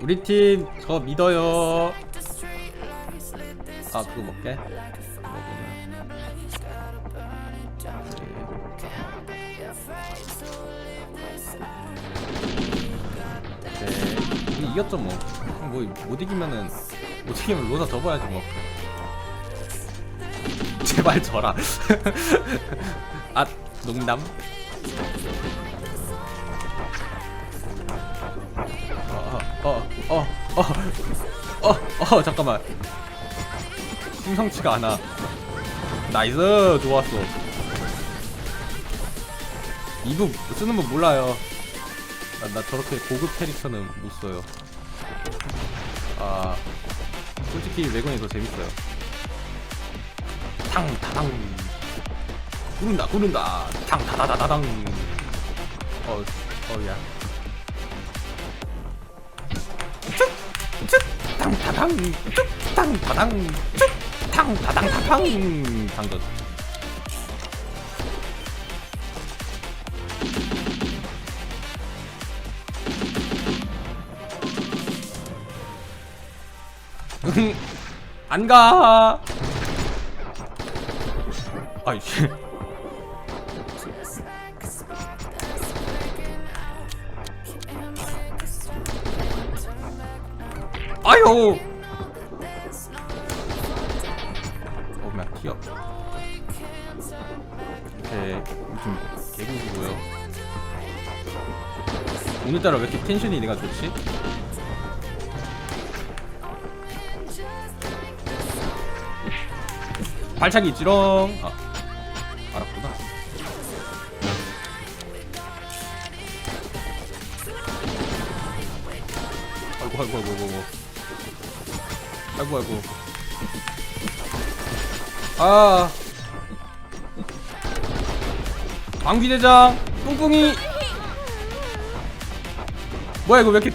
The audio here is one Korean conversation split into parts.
우리 팀 저 믿어요. 아 그거 먹게. 네, 이겼죠 뭐. 뭐못 이기면은 못 이기면 로사 접어야지 뭐. 제발 져라. 아 농담. 어어어어어어 어, 어, 어, 잠깐만. 심상치가 않아. 나이스 좋았어. 이분 쓰는 분 몰라요. 나, 나 저렇게 고급 캐릭터는 못 써요. 아 솔직히 레곤이 더 재밌어요. 탕 타당 구른다 구른다 탕 타다다다당 어 어 야 다당 쭉당 다당 쭉당 다당 다당 당근 음, 안가. 아이씨. 아유. 어머 튀어 오케이 요즘 개구지고요. 오늘따라 왜 이렇게 텐션이 내가 좋지? 발차기 있지롱. 아 알았구나. 아이고 아이고 아이고 아이고 아이고 아이고. 아. 왕비대장 뿡뿡이. 뭐야 이거 왜 이렇게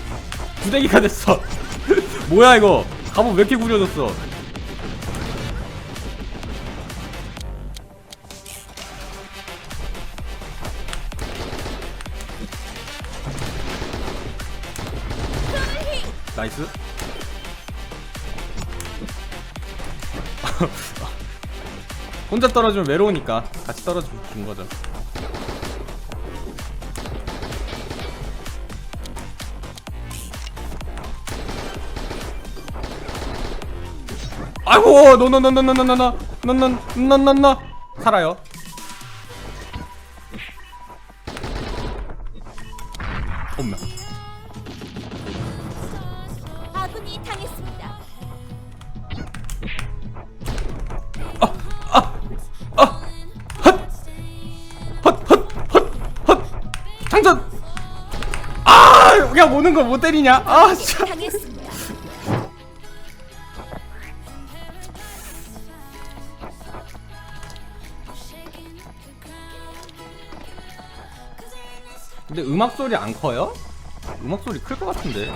부대기가 됐어? 뭐야 이거? 갑옷 왜 이렇게 구려졌어? 나이스 혼자 떨어지면 외로우니까 같이 떨어진 거죠 아이고 노노노노노노노노노노노노노 살아요 엄마 아 그냥 오는 걸못 때리냐 아 진짜. 근데 음악 소리 안 커요? 음악 소리 클 것 같은데.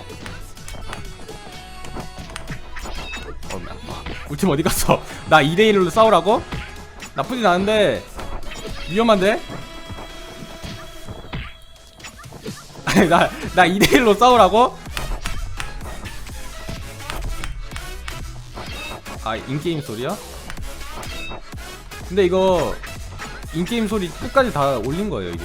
어, 나- 아, 우리 팀 어디 갔어? 나 2대1로 싸우라고? 나쁘진 않은데 위험한데? 나 나 2대1로 싸우라고? 아 인게임 소리야? 근데 이거 인게임 소리 끝까지 다 올린 거예요 이게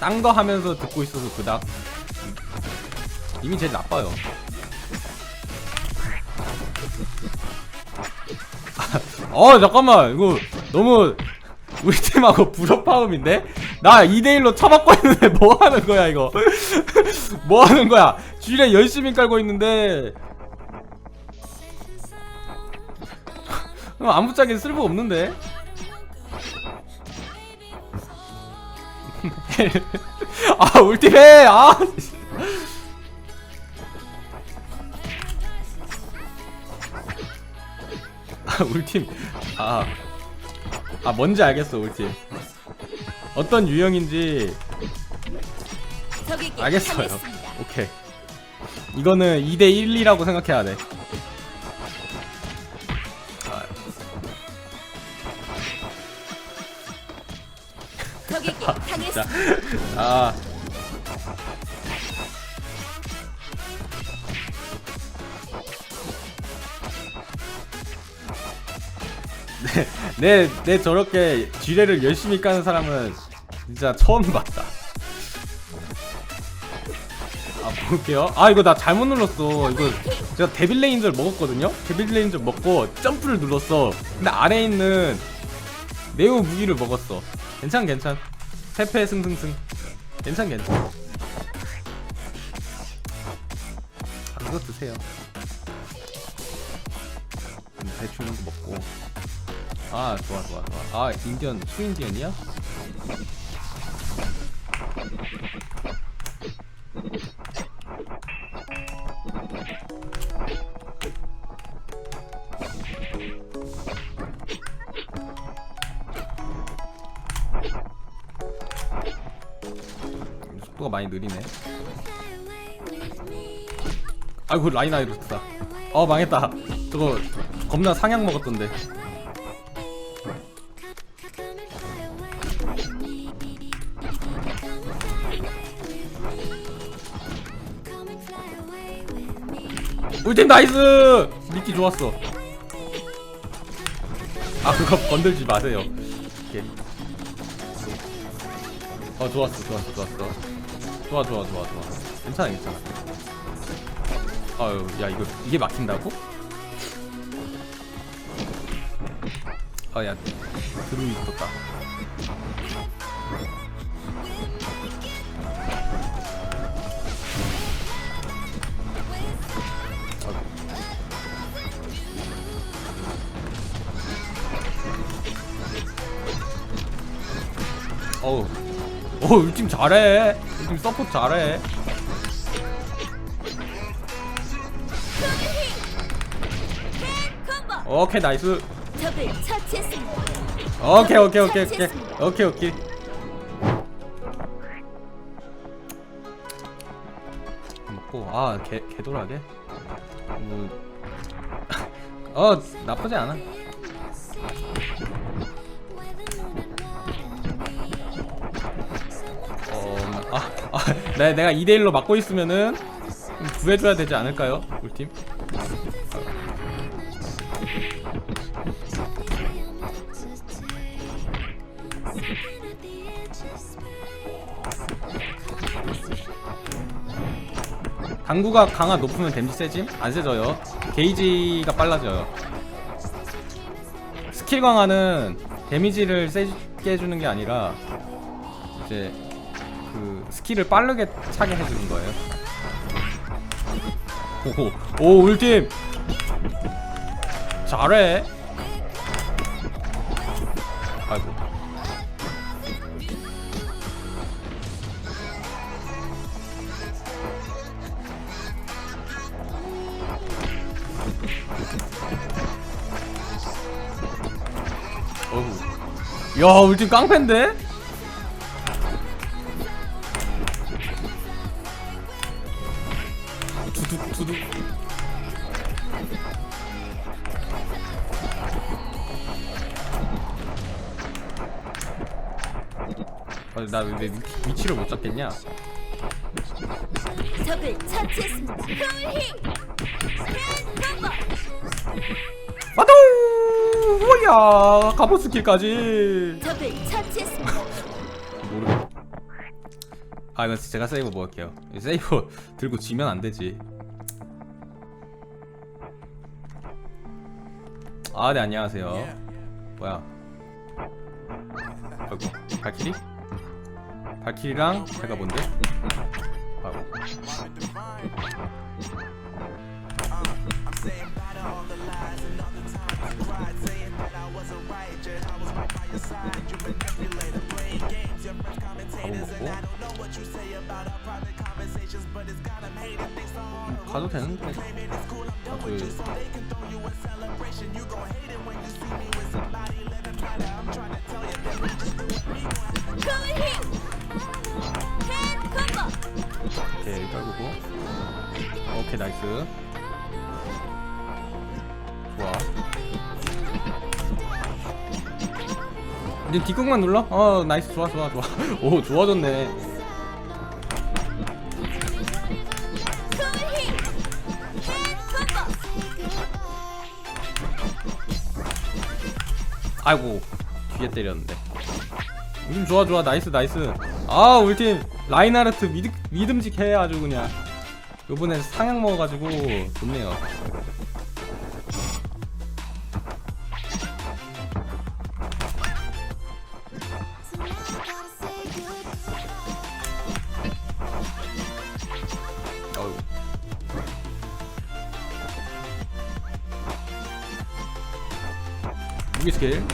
딴 거 하면서 듣고 있어서 그닥 이미 제일 나빠요. 어 잠깐만. 이거 너무 우리 팀하고 불협화음인데? 나 2대1로 쳐맞고 있는데 뭐 하는 거야 이거? 뭐 하는 거야? 쥐레 열심히 깔고 있는데. 어, 아무짝에 쓸모 없는데? 아 울티해! 아 아, 울팀 아, 아 뭔지 알겠어 울팀 어떤 유형인지 적에게 알겠어요 당했습니다. 오케이 이거는 2대 1이라고 생각해야 돼 아. 적에게 자, 당했습니다. 아. 내, 내 저렇게 지뢰를 열심히 까는 사람은 진짜 처음 봤다. 아, 볼게요. 아, 이거 나 잘못 눌렀어. 이거 제가 데빌 레인저를 먹었거든요? 데빌 레인저 먹고 점프를 눌렀어. 근데 아래에 있는 네오 무기를 먹었어. 괜찮, 괜찮. 패패 승승승. 괜찮, 괜찮. 아, 이거 드세요. 음, 대충 먹고. 아, 좋아, 좋아, 좋아. 아, 인디언, 수인디언이야? 속도가 많이 느리네. 아이고 라인 아이루트다. 어 망했다. 저거 겁나 상향 먹었던데. 울팀 나이스! 미끼 좋았어. 아 그거 건들지 마세요. 오케이. 어 좋았어 좋았어 좋았어. 좋아 좋아 좋아 좋아. 괜찮아 괜찮아. 아유 야 이거 이게 막힌다고? 아야 드루이 있었다. 어우. 어 울팀 잘해. 울팀 서포트 잘해. 오케이 나이스. 오케이 오케이 오케이 오케이. 오케이 오케이. 먹고 아개 개돌하게? 뭐 어 나쁘지 않아 내 내가 2대 1로 막고 있으면은 좀 구해줘야 되지 않을까요 우리 팀 당구가 강화 높으면 데미지 세짐? 안 세져요. 게이지가 빨라져요. 스킬 강화는 데미지를 세게 해주는 게 아니라 이제 그 스킬을 빠르게 차게 해주는 거예요. 오호, 오 울팀 잘해. 아이고. 어우. 야, 울팀 깡패인데? 아, 나왜 위치 를 못 잡겠냐? 적을 처치했습니다. 콤보 마도! 뭐야? 갑옷 스킬까지. 적을 처치했습니다. 모르겠. 아 이거 제가 세이브 먹을게요. 세이브 들고 지면 안 되지. 아 네 안녕하세요. 뭐야? 아이고 발키리? 발키리랑 제가 뭔데? 아이고. 밥은 먹고 음, 가도 되는데 오케이 나이스. 좋아. 이제 뒷공만 눌러? 어 나이스. 좋아 좋아 좋아. 오 좋아졌네. 아이고 뒤에 때렸는데. 요즘 좋아 좋아. 나이스 나이스. 아 우리 팀 라인하르트 믿, 믿음직해 아주 그냥 요번에 상향 먹어가지고 좋네요. 어우. 무기 스킬.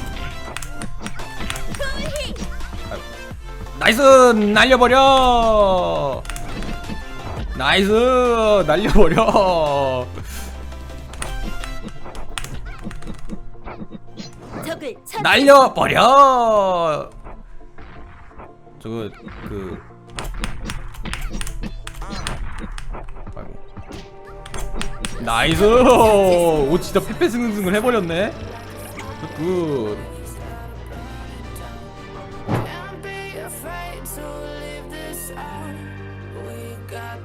나이스! 날려버려 나이스! 날려버려. 적을 처치 날려버려! 저거 그 아이고 나이스! 오 진짜 패패승승을 해버렸네. 굿 Can't be afraid to leave this out. We got